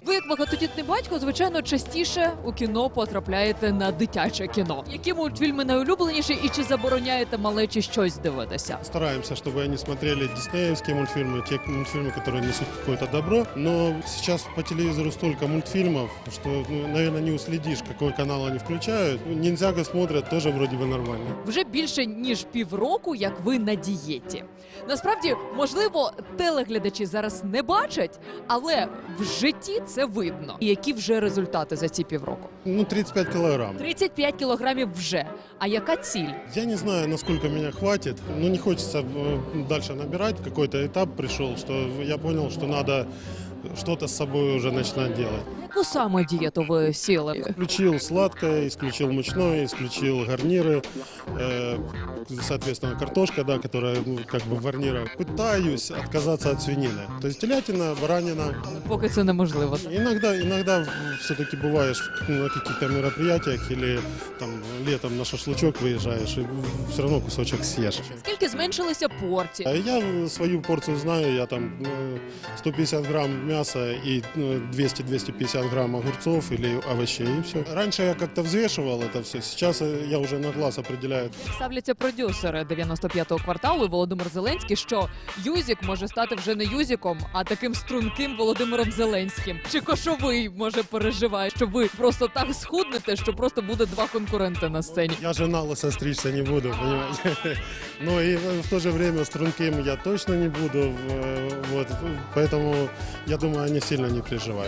Ви, як багатодітний батько, звичайно, частіше у кіно потрапляєте на дитяче кіно. Які мультфільми найулюбленіші і чи забороняєте малечі щось дивитися? Стараемся, чтобы они смотрели диснеевские мультфильмы, те мультфильмы, которые несут какое-то добро. Но сейчас по телевизору столько мультфильмов, что, ну, наверное, не уследишь, какой канал они включают. Ну, Ниндзяго смотрят тоже вроде бы нормально. Вже більше ніж півроку, як ви на дієті. Насправді, можливо, телеглядачі зараз не бачать, але в житті це видно. І які вже результати за ці півроку? Ну, 35 килограмм. 35 кілограмів вже. А яка ціль? Я не знаю, насколько меня хватит, но не хочется э, дальше набирать. Какой-то этап пришел, что я понял, что надо что-то с собой уже начинать делать. Яку саме дієту ви сіли? Исключил сладкое, исключил мучное, исключил гарниры, э, соответственно, картошка, да, которая ну, как бы в гарнирах. Пытаюсь отказаться от свинины. То есть телятина, баранина. Поки це неможливо. Иногда, иногда все-таки бываешь на каких-то мероприятиях или там летом на шашлычок выезжаешь и все равно кусочек съешь. Скільки зменшилися А порції? Я свою порцию знаю, я там э, 150 грамм мяса и э, 200-250 грамм огурцов или овощей и все. Раньше я как-то взвешивал это все, сейчас э, я уже на глаз определяю. Ставляться продюсери 95-го кварталу Володимир Зеленський, що Юзік може стати вже не Юзіком, а таким струнким Володимиром Зеленським. Чи кошовий може переживає, що ви просто так схуднете, що просто буде два конкуренти на сцені? Я же на лысо стричься не буду, понимаете. Но и в то же время струнким я точно не буду. э, Вот, поэтому я думаю, они сильно не переживают.